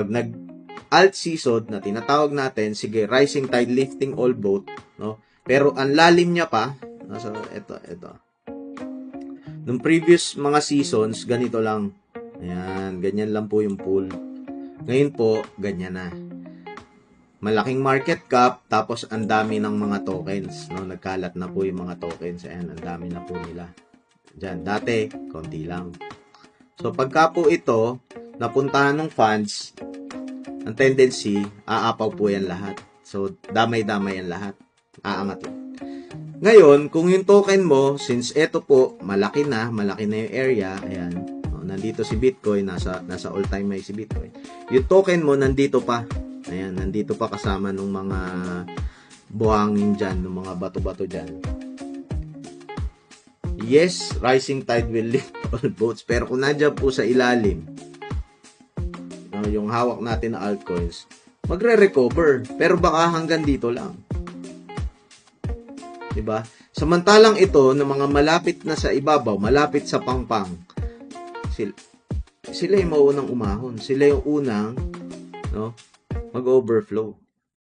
pag nag alt season na tinatawag natin, sige, rising tide lifting all boat, no? Pero ang lalim niya pa, no? so ito, ito. Nung previous mga seasons, ganito lang. Ayan, ganyan lang po yung pool. Ngayon po, ganyan na. Malaking market cap, tapos ang dami ng mga tokens, no? Nagkalat na po yung mga tokens. Ayan, ang dami na po nila. Diyan, dati, konti lang. So, pagka po ito, napuntahan ng funds, ang tendency, aapaw po yan lahat. So, damay-damay yan lahat. Aangat yan. Ngayon, kung yung token mo, since ito po, malaki na, malaki na yung area, ayan, oh, nandito si Bitcoin, nasa, nasa all-time high si Bitcoin. Yung token mo, nandito pa. Ayan, nandito pa kasama ng mga buhangin dyan, ng mga bato-bato dyan. Yes, rising tide will lift all boats. Pero kung nandiyan po sa ilalim, no, yung hawak natin na altcoins, magre-recover. Pero baka hanggang dito lang. 'Di ba? Samantalang ito ng mga malapit na sa ibabaw, malapit sa pangpang, sila, sila yung maunang umahon. Sila yung unang no, mag-overflow.